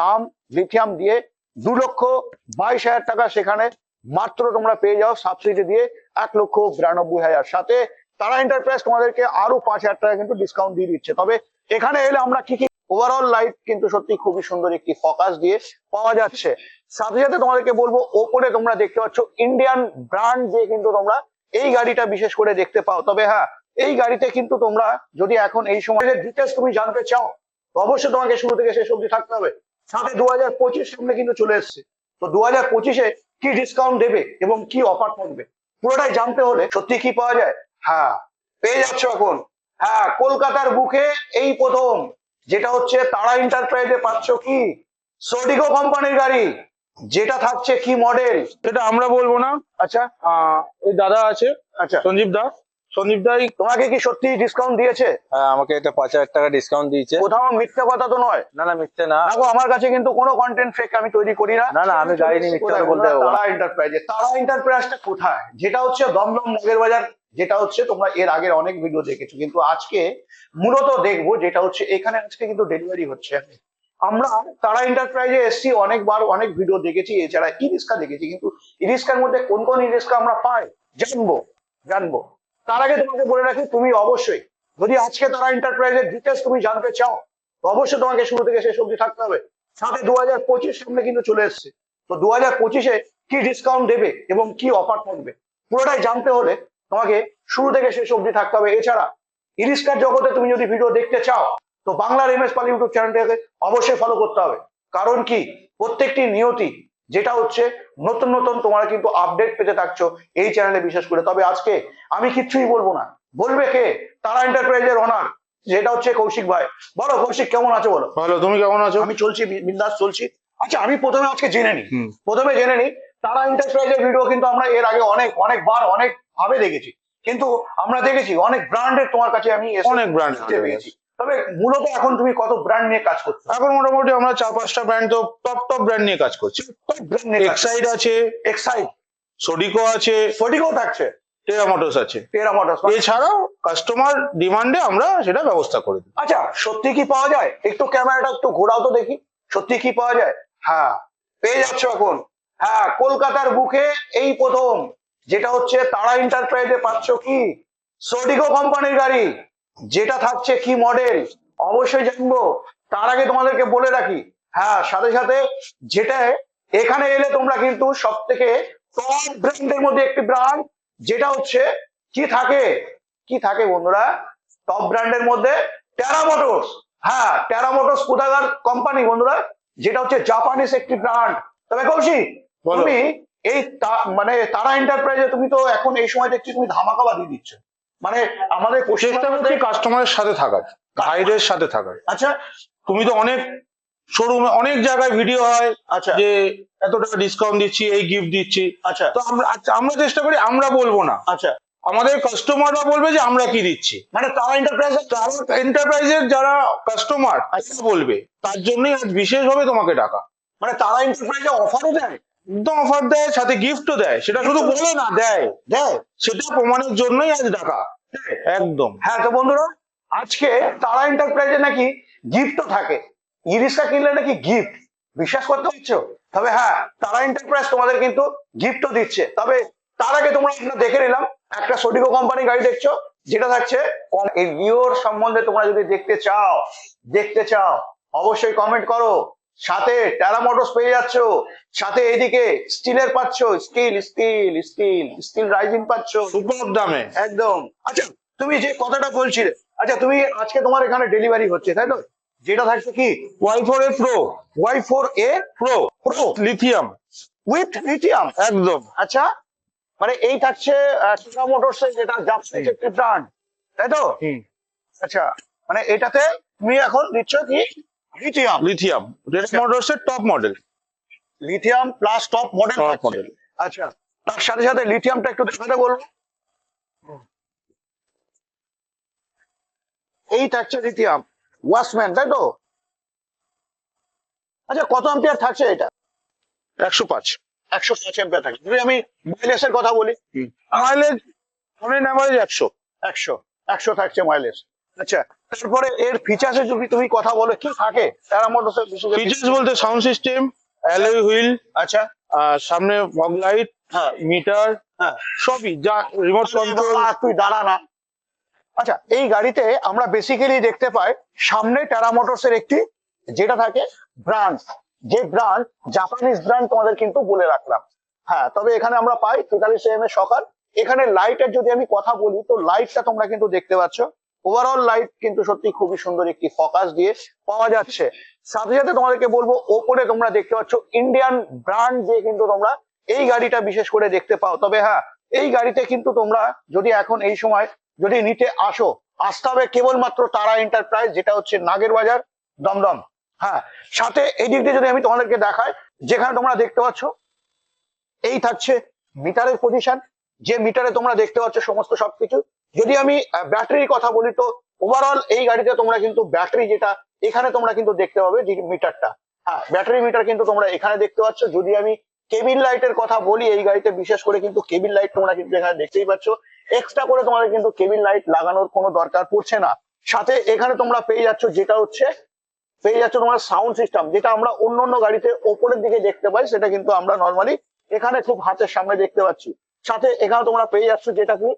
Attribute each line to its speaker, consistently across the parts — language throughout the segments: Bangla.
Speaker 1: দাম লিথিয়াম দিয়ে দু লক্ষ বাইশ হাজার টাকা সেখানে মাত্র তোমরা পেয়ে যাও সাবসিডি দিয়ে এক লক্ষ বিরানব্বই হাজার। সাথে তারা এন্টারপ্রাইজ তোমাদেরকে আরও পাঁচ হাজার টাকা কিন্তু ডিসকাউন্ট দিয়ে দিচ্ছে। তবে এখানে এলে আমরা কি কি ওভারঅল লাইট কিন্তু সত্যি খুবই সুন্দর একটি ফোকাস দিয়ে পাওয়া যাচ্ছে। সাথে সাথে তোমাদেরকে বলব, ওপরে তোমরা দেখতে পাচ্ছ ইন্ডিয়ান ব্র্যান্ড দিয়ে কিন্তু তোমরা এই গাড়িটা বিশেষ করে দেখতে পাও। তবে হ্যাঁ এই গাড়িতে কিন্তু তোমরা যদি এখন এই সময় ডিটেলস তুমি জানতে চাও, অবশ্যই তোমাকে শুরু থেকে শেষ অবধি থাকতে হবে। সাথে দু হাজার পঁচিশ সামনে কিন্তু চলে এসছে। তো দু হাজার পঁচিশে কি ডিসকাউন্ট দেবে এবং কি অফার থাকবে? পুরোটাই জানতে হলে সত্যি কি পাওয়া যায়? হ্যাঁ পেয়ে যাচ্ছ এখন। হ্যাঁ কলকাতার বুকে এই প্রথম যেটা হচ্ছে তারা এন্টারপ্রাইজে পাচ্ছ কি? সোডিগো কোম্পানির গাড়ি। যেটা থাকছে কি মডেল
Speaker 2: সেটা আমরা বলব না।
Speaker 1: আচ্ছা।
Speaker 2: আহ, ওই দাদা আছে
Speaker 1: আচ্ছা।
Speaker 2: সঞ্জীব দা। সঞ্জীব দাই
Speaker 1: তোমাকে কি সত্যি ডিসকাউন্ট দিয়েছে?
Speaker 3: হ্যাঁ আমাকে এটা পাঁচ হাজার টাকা ডিসকাউন্ট দিয়েছে।
Speaker 1: কোথাও মিথ্যা কথা তো নয়।
Speaker 3: না না মিথ্যে না।
Speaker 1: দেখো আমার কাছে কিন্তু কোনো কন্টেন্ট ফেক আমি তৈরি করি না।
Speaker 3: না, না, আমি গাড়ি মিথ্যা কথা বলতে যাব
Speaker 1: তারা এন্টারপ্রাইজে তারা এন্টারপ্রাইজটা কোথায়? যেটা হচ্ছে দমদম নগের বাজার যেটা হচ্ছে তোমরা এর আগের অনেক ভিডিও দেখেছ। কিন্তু আজকে মূলত দেখব যেটা হচ্ছে এখানে আজকে কিন্তু ডেলিভারি হচ্ছে। আমরা তারা এন্টারপ্রাইজে এসছি অনেকবার অনেক ভিডিও দেখেছি এছাড়া ই রিক্সা দেখেছি। কিন্তু ই রিক্সার মধ্যে কোন কোন ই রিক্সা আমরা পাই? জানব জানব। তার আগে তোমাকে বলে রাখি, তুমি অবশ্যই যদি আজকে তারা এন্টারপ্রাইজের ডিটেলস তুমি জানতে চাও অবশ্যই তোমাকে শুরু থেকে শেষ অবধি থাকতে হবে। সাথে দু হাজার পঁচিশ সামনে কিন্তু চলে এসছে। তো দু হাজার পঁচিশে কি ডিসকাউন্ট দেবে এবং কি অফার থাকবে? পুরোটাই জানতে হলে তোমাকে শুরু থেকে শেষ অবধি থাকতে হবে। এছাড়া ইরিস্কার জগতে তুমি যদি ভিডিও দেখতে চাও, তো বাংলার এম এস পাল ইউটিউব চ্যানেলটাকে অবশ্যই ফলো করতে হবে। কারণ কি? প্রত্যেকটি নিয়তি যেটা হচ্ছে নতুন নতুন তোমরা কিন্তু আপডেট পেতে থাকছো এই চ্যানেলে বিশেষ করে। তবে আজকে আমি কিচ্ছুই বলব না। বলবে কে? তারা এন্টারপ্রাইজের অনার যেটা হচ্ছে কৌশিক ভাই। বলো কৌশিক কেমন আছো বলো?
Speaker 2: ভালো তুমি কেমন আছো?
Speaker 1: আমি চলছি বিন্দাস চলছি। আচ্ছা আমি প্রথমে আজকে জেনে নিই প্রথমে জেনে নিই তারা এন্টারপ্রাইজের ভিডিও কিন্তু আমরা এর আগে অনেক অনেকবার অনেক ভাবে দেখেছি। কিন্তু আমরা দেখেছি অনেক ব্র্যান্ডের তোমার কাছে আমি
Speaker 2: অনেক ব্র্যান্ড
Speaker 1: পেয়েছি। তবে মূলত এখন তুমি কত ব্র্যান্ড নিয়ে কাজ করছ?
Speaker 2: এখন মোটামুটি আমরা চার পাঁচটা ব্র্যান্ড তো টপ টপ ব্র্যান্ড নিয়ে কাজ করছি।
Speaker 1: টপ ব্র্যান্ড নিয়ে
Speaker 2: এক্সাইড আছে।
Speaker 1: এক্সাইড
Speaker 2: সোডিকো আছে।
Speaker 1: ফটিকও থাকছে।
Speaker 2: টেরা মোটরস আছে।
Speaker 1: টেরা মোটরস
Speaker 2: এছাড়াও কাস্টমার ডিমান্ডে আমরা সেটা ব্যবস্থা করে দিই।
Speaker 1: আচ্ছা সত্যি কি পাওয়া যায়? একটু ক্যামেরাটা একটু ঘোরাও তো দেখি। সত্যি কি পাওয়া যায়? হ্যাঁ। পেয়ে যাচ্ছ এখন। হ্যাঁ কলকাতার বুকে এই প্রথম যেটা হচ্ছে তারা এন্টারপ্রাইজে পাচ্ছ কি? সোডিকো কোম্পানির গাড়ি। যেটা থাকছে কি মডেল অবশ্যই জানব। তার আগে তোমাদেরকে বলে রাখি হ্যাঁ সাথে সাথে যেটা এখানে এলে তোমরা কিন্তু সব থেকে টপ ব্র্যান্ডের মধ্যে একটি ব্র্যান্ড যেটা হচ্ছে কি থাকে? কি থাকে বন্ধুরা? টপ ব্র্যান্ডের মধ্যে টেরা মোটরস হ্যাঁ টেরা মোটরস কোথাকার কোম্পানি বন্ধুরা? যেটা হচ্ছে জাপানিজ একটি ব্র্যান্ড তবে কৌশিক
Speaker 2: বলো।
Speaker 1: তুমি এই মানে তারা এন্টারপ্রাইজে তুমি তো এখন এই সময় দেখছি তুমি ধামাকা দিয়ে দিচ্ছ। মানে আমাদের
Speaker 2: চেষ্টা করছি কাস্টমারের সাথে থাকার ভাইদের সাথে থাকার।
Speaker 1: আচ্ছা।
Speaker 2: তুমি তো অনেক শোরুমে অনেক জায়গায় ভিডিও হয়
Speaker 1: আচ্ছা।
Speaker 2: যে এত টাকা ডিসকাউন্ট দিচ্ছি এই গিফট দিচ্ছি।
Speaker 1: আচ্ছা।
Speaker 2: তো আমরা আচ্ছা, আমরা চেষ্টা করি আমরা বলব না।
Speaker 1: আচ্ছা।
Speaker 2: আমাদের কাস্টমাররা বলবে যে আমরা কি দিচ্ছি।
Speaker 1: মানে তারা এন্টারপ্রাইজে
Speaker 2: এন্টারপ্রাইজের যারা কাস্টমার বলবে তার জন্যই আজ বিশেষভাবে তোমাকে ডাকা।
Speaker 1: মানে তারা এন্টারপ্রাইজে অফারও দেয়?
Speaker 2: অফার দেয় সাথে গিফটও দেয়। সেটা শুধু বলে না দেয়।
Speaker 1: দেয়।
Speaker 2: সেটা প্রমাণের জন্যই আজ ডাকা। একদম।
Speaker 1: হ্যাঁ তো বন্ধুরা আজকে তারা এন্টারপ্রাইজে নাকি গিফটও থাকে। ইরিশকা কিনলে নাকি গিফট বিশ্বাস করতে পারছ? তবে হ্যাঁ তারা এন্টারপ্রাইজ তোমাদের কিন্তু গিফটও দিচ্ছে। তবে তার আগে তোমরা দেখে নিলাম। একটা সোডিকো কোম্পানি গাড়ি দেখছ যেটা থাকছে কম- এই সম্বন্ধে তোমরা যদি দেখতে চাও দেখতে চাও অবশ্যই কমেন্ট করো। সাথে টেরা মোটরস পেয়ে যাচ্ছ। সাথে এদিকে স্টিলের পাচ্ছ। Steel steel steel steel rising পাচ্ছ।
Speaker 2: সুপার দামে।
Speaker 1: একদম। আচ্ছা তুমি যে কথাটা বলছিলে আচ্ছা তুমি আজকে তোমার এখানে ডেলিভারি হচ্ছে তাই তো? যেটা থাকছে কি?
Speaker 2: Y four A pro
Speaker 1: Y four A
Speaker 2: pro
Speaker 1: pro
Speaker 2: lithium
Speaker 1: with lithium
Speaker 2: একদম।
Speaker 1: আচ্ছা মানে এই থাকছে টাটা মোটরস যেটা একটি ব্র্যান্ড তাই তো? আচ্ছা মানে এটাতে তুমি এখন দিচ্ছ কি? লিথিয়াম
Speaker 2: লিথিয়াম রেড মোটরস এর top model
Speaker 1: lithium plus top model
Speaker 2: top model
Speaker 1: আচ্ছা তার সাথে সাথে লিথিয়ামটা একটু দেখাতে বলব এই থাকছে লিথিয়াম ওয়াশম্যান তাই তো? আচ্ছা কত অ্যাম্পিয়ার থাকছে এটা?
Speaker 2: একশো পাঁচ।
Speaker 1: একশো পাঁচ অ্যাম্পিয়ার থাকে যদি আমি মাইলেজের কথা বলি।
Speaker 2: মাইলেজ অনেক অ্যাভারেজ একশো।
Speaker 1: একশো একশো থাকছে মাইলেজ আচ্ছা তারপরে এর ফিচার্সে যদি তুমি কথা বলো কি থাকে? মোটরসের বিশেষ
Speaker 2: ফিচার্স বলতে সাউন্ড সিস্টেম অ্যালয় হুইল
Speaker 1: আচ্ছা।
Speaker 2: সামনে ফগ লাইট মিটার
Speaker 1: হ্যাঁ।
Speaker 2: সবই যা রিমোট কন্ট্রোল
Speaker 1: তুই দাঁড়া না। আচ্ছা এই গাড়িতে আমরা বেসিক্যালি দেখতে পাই সামনে টাটা মোটরস এর একটি যেটা থাকে ব্রান্ড যে ব্রান্ড জাপানিজ ব্র্যান্ড তোমাদের কিন্তু বলে রাখলাম। হ্যাঁ তবে এখানে আমরা পাই তেতাল্লিশ এম এর সকাল। এখানে লাইটের যদি আমি কথা বলি তো লাইটটা তোমরা কিন্তু দেখতে পাচ্ছ। ওভারঅল লাইট কিন্তু সত্যি খুবই সুন্দর একটি ফোকাস দিয়ে পাওয়া যাচ্ছে। সাথে সাথে তোমাদেরকে বলব, ওপরে তোমরা দেখতে পাচ্ছ ইন্ডিয়ান ব্র্যান্ড দিয়ে কিন্তু তোমরা এই গাড়িটা বিশেষ করে দেখতে পাও। তবে হ্যাঁ এই গাড়িতে কিন্তু তোমরা যদি এখন এই সময় যদি নিতে আসো, আসতে হবে কেবলমাত্র তারা এন্টারপ্রাইজ যেটা হচ্ছে নাগের বাজার, দমদম। হ্যাঁ সাথে এই দিক দিয়ে যদি আমি তোমাদেরকে দেখাই, যেখানে তোমরা দেখতে পাচ্ছ, এই থাকছে মিটারের পজিশন যে মিটারে তোমরা দেখতে পাচ্ছ সমস্ত সবকিছু যদি আমি ব্যাটারির কথা বলি তো ওভারঅল এই গাড়িতে তোমরা কিন্তু ব্যাটারি যেটা, এখানে তোমরা কিন্তু দেখতে পাবে যে মিটারটা হ্যাঁ ব্যাটারি মিটার কিন্তু তোমরা এখানে দেখতে পাচ্ছ। যদি আমি কেবিন লাইটের কথা বলি এই গাড়িতে, বিশেষ করে কিন্তু কেবিন লাইট তোমরা কিন্তু এখানে দেখতেই পাচ্ছ। এক্সট্রা করে তোমাদের কিন্তু কেবিন লাইট লাগানোর কোনো দরকার পড়ছে না। সাথে এখানে তোমরা পেয়ে যাচ্ছ যেটা হচ্ছে, পেয়ে যাচ্ছ তোমার সাউন্ড সিস্টেম যেটা আমরা অন্য অন্য গাড়িতে ওপরের দিকে দেখতে পাই, সেটা কিন্তু আমরা নর্মালি এখানে খুব হাতের সামনে দেখতে পাচ্ছি। সাথে এখানে তোমরা পেয়ে যাচ্ছ যেটা কি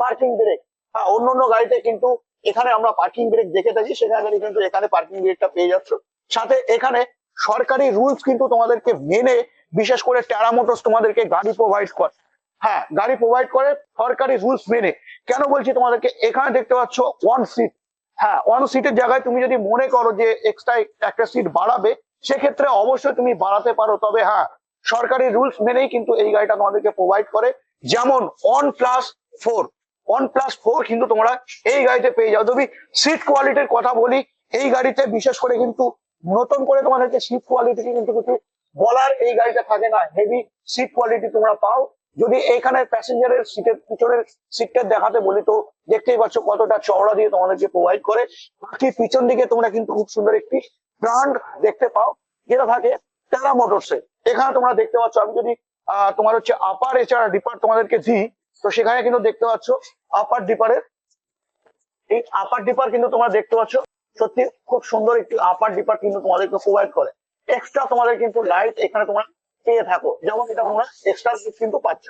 Speaker 1: পার্কিং ব্রেক হ্যাঁ অন্য অন্য গাড়িতে কিন্তু এখানে আমরা পার্কিং ব্রেক দেখে থাকি, সেখানে কিন্তু এখানে পার্কিং ব্রেকটা পেয়ে যাচ্ছ। সাথে এখানে সরকারি রুলস কিন্তু তোমাদেরকে মেনে, বিশেষ করে টেরা মোটরস তোমাদেরকে গাড়ি প্রোভাইড করে। হ্যাঁ গাড়ি প্রোভাইড করে, সরকারি রুলস মেনে। কেন বলছি তোমাদেরকে? এখানে দেখতে পাচ্ছ ওয়ান সিট হ্যাঁ ওয়ান সিটের জায়গায় তুমি যদি মনে করো যে এক্সট্রা একটা সিট বাড়াবে, সেক্ষেত্রে অবশ্যই তুমি বাড়াতে পারো। তবে হ্যাঁ সরকারি রুলস মেনেই কিন্তু এই গাড়িটা তোমাদেরকে প্রোভাইড করে। যেমন one plus four one plus four কিন্তু তোমরা এই গাড়িতে পেয়ে যাও। তবে সিট কোয়ালিটির কথা বলি এই গাড়িতে বিশেষ করে কিন্তু নতুন করে তোমাদেরকে সিট কোয়ালিটি কিন্তু কিছু বলার এই গাড়িটা থাকে না। হেভি সিট কোয়ালিটি তোমরা পাও। যদি এইখানে প্যাসেঞ্জারের সিটের পিছনের সিটটা দেখাতে বলি তো দেখতেই পাচ্ছ কতটা চওড়া দিয়ে তোমাদেরকে প্রোভাইড করে। বাকি পিছন দিকে তোমরা কিন্তু খুব সুন্দর একটি ব্র্যান্ড দেখতে পাও যেটা থাকে টেরা মোটরসে এখানে তোমরা দেখতে পাচ্ছ আমি যদি আহ, তোমার হচ্ছে আপার এছাড়া ডিপার তোমাদেরকে দিই তো সেখানে কিন্তু দেখতে পাচ্ছ আপার ডিপারের এই আপার ডিপার কিন্তু তোমরা দেখতে পাচ্ছ। সত্যি খুব সুন্দর একটি আপার ডিপার কিন্তু তোমাদেরকে প্রোভাইড করে। এক্সট্রা তোমাদের কিন্তু লাইট এখানে তোমরা পেয়ে থাকো। যেমন এটা তোমরা এক্সট্রা কিন্তু পাচ্ছ।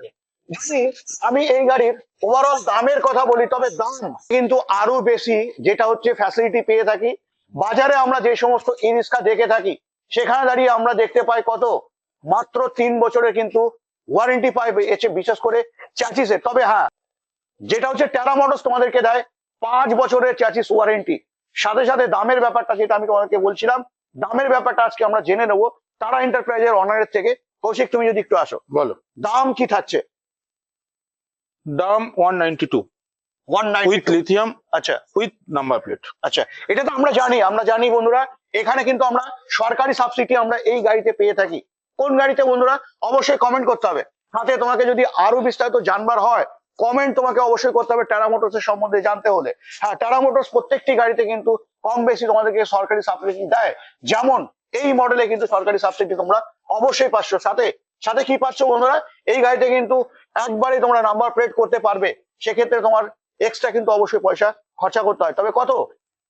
Speaker 1: যদি আমি এই গাড়ির ওভারঅল দামের কথা বলি, তবে দাম কিন্তু আরও বেশি, যেটা হচ্ছে ফ্যাসিলিটি পেয়ে থাকি। বাজারে আমরা যে সমস্ত ই রিক্সা দেখে থাকি, সেখানে দাঁড়িয়ে আমরা দেখতে পাই কত? মাত্র তিন বছরের কিন্তু ওয়ারেন্টি পাই এসে বিশেষ করে চ্যাচিসের তবে হ্যাঁ যেটা হচ্ছে টেরা মোটরস তোমাদেরকে দেয় পাঁচ বছরের চ্যাচিস ওয়ারেন্টি সাথে সাথে দামের ব্যাপারটা যেটা আমি তোমাদেরকে বলছিলাম দামের ব্যাপারটা আজকে আমরা জেনে নেব তারা এন্টারপ্রাইজের অনারের থেকে। কৌশিক তুমি যদি একটু আসো।
Speaker 2: বলো।
Speaker 1: দাম কি থাকছে?
Speaker 2: দাম one ninety two
Speaker 1: one
Speaker 2: with lithium
Speaker 1: আচ্ছা।
Speaker 2: উইথ নাম্বার প্লেট
Speaker 1: আচ্ছা এটা তো আমরা জানি আমরা জানি বন্ধুরা এখানে কিন্তু আমরা সরকারি সাবসিডি আমরা এই গাড়িতে পেয়ে থাকি। কোন গাড়িতে বন্ধুরা? অবশ্যই কমেন্ট করতে হবে। সাথে তোমাকে যদি আরও বিস্তারিত জানবার হয় কমেন্ট তোমাকে অবশ্যই করতে হবে টাটা মোটরস এর সম্বন্ধে জানতে হলে। হ্যাঁ টাটা মোটরস প্রত্যেকটি গাড়িতে কিন্তু কম বেশি তোমাদেরকে সরকারি সাবসিডি দেয়। যেমন এই মডেলে কিন্তু সরকারি সাবসিডি তোমরা অবশ্যই পাচ্ছ। সাথে সাথে কি পাচ্ছ বন্ধুরা? এই গাড়িতে কিন্তু একবারে তোমরা নাম্বার প্লেট করতে পারবে। সেক্ষেত্রে তোমার এক্সট্রা কিন্তু অবশ্যই পয়সা খরচা করতে হয়। তবে কত?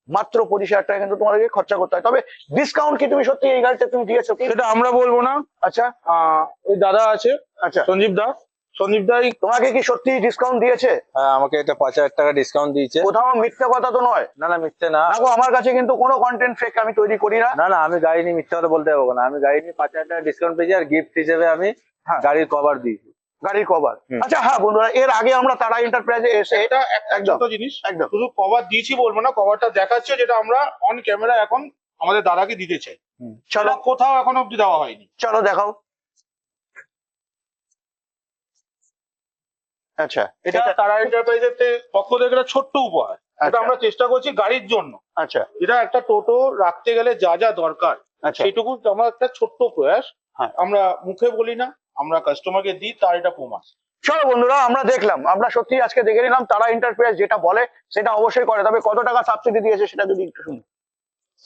Speaker 1: মাত্র পঁচিশ হাজার টাকা কিন্তু তোমাদেরকে খরচা করতে হয়। তবে ডিসকাউন্ট কি তুমি সত্যি এই গাড়িতে তুমি দিয়েছ
Speaker 2: সেটা আমরা বলব না।
Speaker 1: আচ্ছা।
Speaker 2: আহ, ওই দাদা আছে
Speaker 1: আচ্ছা।
Speaker 2: সঞ্জীব দা। সঞ্জীব দাই
Speaker 1: তোমাকে কি সত্যি ডিসকাউন্ট দিয়েছে?
Speaker 3: হ্যাঁ আমাকে এটা পাঁচ হাজার টাকা ডিসকাউন্ট দিয়েছে।
Speaker 1: কোথাও মিথ্যা কথা তো নয়।
Speaker 3: না না মিথ্যে না।
Speaker 1: দেখো আমার কাছে কিন্তু কোনো কন্টেন্ট ফেক আমি তৈরি করি না।
Speaker 3: না না আমি গাড়ি নিয়ে মিথ্যে কথা বলতে পারব না। আমি গাড়ি নিয়ে পাঁচ হাজার টাকা ডিসকাউন্ট পেয়েছি আর গিফট হিসেবে আমি
Speaker 1: হ্যাঁ।
Speaker 3: গাড়ির কভার দিয়েছি।
Speaker 1: গাড়ির কভার আচ্ছা হ্যাঁ বন্ধুরা এর আগে আমরা তারা এন্টারপ্রাইজে এসে
Speaker 2: এটা
Speaker 1: একদম।
Speaker 2: জিনিস
Speaker 1: একদম।
Speaker 2: শুধু কভার দিয়েছি বলব না কভারটা দেখাচ্ছে যেটা আমরা অন ক্যামেরা এখন আমাদের দাদাকে দিতে চাই।
Speaker 1: চলো।
Speaker 2: কোথাও এখন অব্দি দেওয়া হয়নি।
Speaker 1: চলো দেখাও। আচ্ছা।
Speaker 2: এটা তারা এন্টারপ্রাইজের পক্ষ থেকে একটা ছোট্ট উপহার। এটা
Speaker 1: আচ্ছা।
Speaker 2: আমরা চেষ্টা করছি গাড়ির জন্য।
Speaker 1: আচ্ছা।
Speaker 2: এটা একটা টোটো রাখতে গেলে যা যা দরকার
Speaker 1: আচ্ছা।
Speaker 2: সেটুকু আমার একটা ছোট্ট প্রয়াস।
Speaker 1: হ্যাঁ।
Speaker 2: আমরা মুখে বলি না আমরা কাস্টমারকে দিই তার এটা প্রমাণ।
Speaker 1: চলো বন্ধুরা আমরা দেখলাম আমরা সত্যি আজকে দেখে নিলাম তারা এন্টারপ্রাইজ যেটা বলে সেটা অবশ্যই করে। তবে কত টাকা সাবসিডি দিয়েছে সেটা যদি একটু শুনি।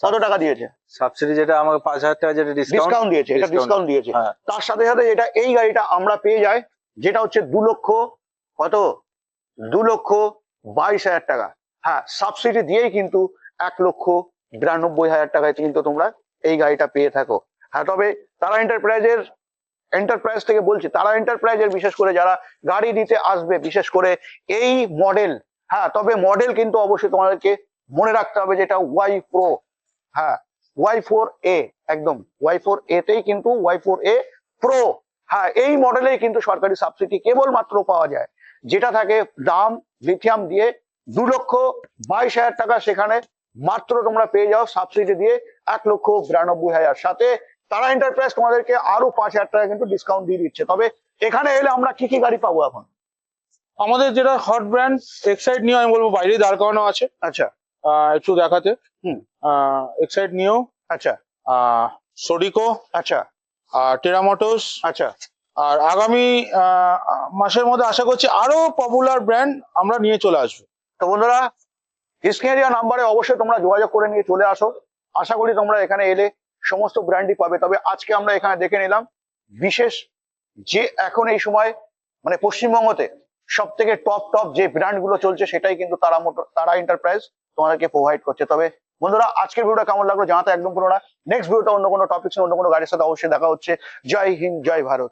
Speaker 1: কত টাকা দিয়েছে?
Speaker 3: সাবসিডি যেটা আমাকে পাঁচ হাজার টাকা যেটা ডিসকাউন্ট
Speaker 1: দিয়েছে এটা ডিসকাউন্ট দিয়েছে।
Speaker 3: হ্যাঁ।
Speaker 1: তার সাথে সাথে যেটা এই গাড়িটা আমরা পেয়ে যাই যেটা হচ্ছে দু লক্ষ কত? দু লক্ষ বাইশ হাজার টাকা। হ্যাঁ সাবসিডি দিয়েই কিন্তু এক লক্ষ বিরানব্বই হাজার টাকায় কিন্তু তোমরা এই গাড়িটা পেয়ে থাকো। হ্যাঁ তবে তারা এন্টারপ্রাইজের এন্টারপ্রাইজ থেকে বলছি, তারা এন্টারপ্রাইজের বিশেষ করে যারা গাড়ি নিতে আসবে, বিশেষ করে এই মডেল হ্যাঁ তবে মডেল কিন্তু অবশ্যই তোমাদেরকে মনে রাখতে হবে যেটা ওয়াই প্রো হ্যাঁ ওয়াই ফোর এ একদম ওয়াই ফোর এতেই কিন্তু ওয়াই ফোর এ প্রো হ্যাঁ এই মডেলেই কিন্তু সরকারি সাবসিডি কেবলমাত্র পাওয়া যায়, যেটা থাকে দাম লিথিয়াম দিয়ে দু লক্ষ বাইশ হাজার টাকা সেখানে মাত্র তোমরা পেয়ে যাও সাবসিডি দিয়ে এক লক্ষ বিরানব্বই হাজার। সাথে তারা এন্টারপ্রাইজ তোমাদেরকে আরও পাঁচ হাজার টাকা কিন্তু ডিসকাউন্ট দিয়ে দিচ্ছে। তবে এখানে এলে আমরা কি কি গাড়ি পাবো এখন?
Speaker 2: আমাদের যেটা হট ব্র্যান্ড এক্সাইড নিয়ে আমি বলব বাইরে দাঁড় করানো আছে।
Speaker 1: আচ্ছা।
Speaker 2: একটু দেখাতে।
Speaker 1: হুম।
Speaker 2: এক্সাইড নিও
Speaker 1: আচ্ছা।
Speaker 2: সোডিকো
Speaker 1: আচ্ছা।
Speaker 2: আর টেরামোটোস
Speaker 1: আচ্ছা।
Speaker 2: আর আগামী মাসের মধ্যে আশা করছি আরও পপুলার ব্র্যান্ড আমরা নিয়ে চলে আসব।
Speaker 1: তো বন্ধুরা স্ক্রিনে নাম্বারে অবশ্যই তোমরা যোগাযোগ করে নিয়ে চলে আসো। আশা করি তোমরা এখানে এলে সমস্ত ব্র্যান্ডই পাবে। তবে আজকে আমরা এখানে দেখে নিলাম বিশেষ যে এখন এই সময় মানে পশ্চিমবঙ্গতে সব থেকে টপ টপ যে ব্র্যান্ডগুলো চলছে সেটাই কিন্তু তারা মোটর তারা এন্টারপ্রাইজ তোমাদেরকে প্রোভাইড করছে। তবে বন্ধুরা, আজকের ভিডিওটা কেমন লাগল জানাতে একদম পুরো না। নেক্সট ভিডিওটা অন্য কোনো টপিক অন্য কোনো গাড়ির সাথে অবশ্যই দেখা হচ্ছে। জয় হিন্দ, জয় ভারত।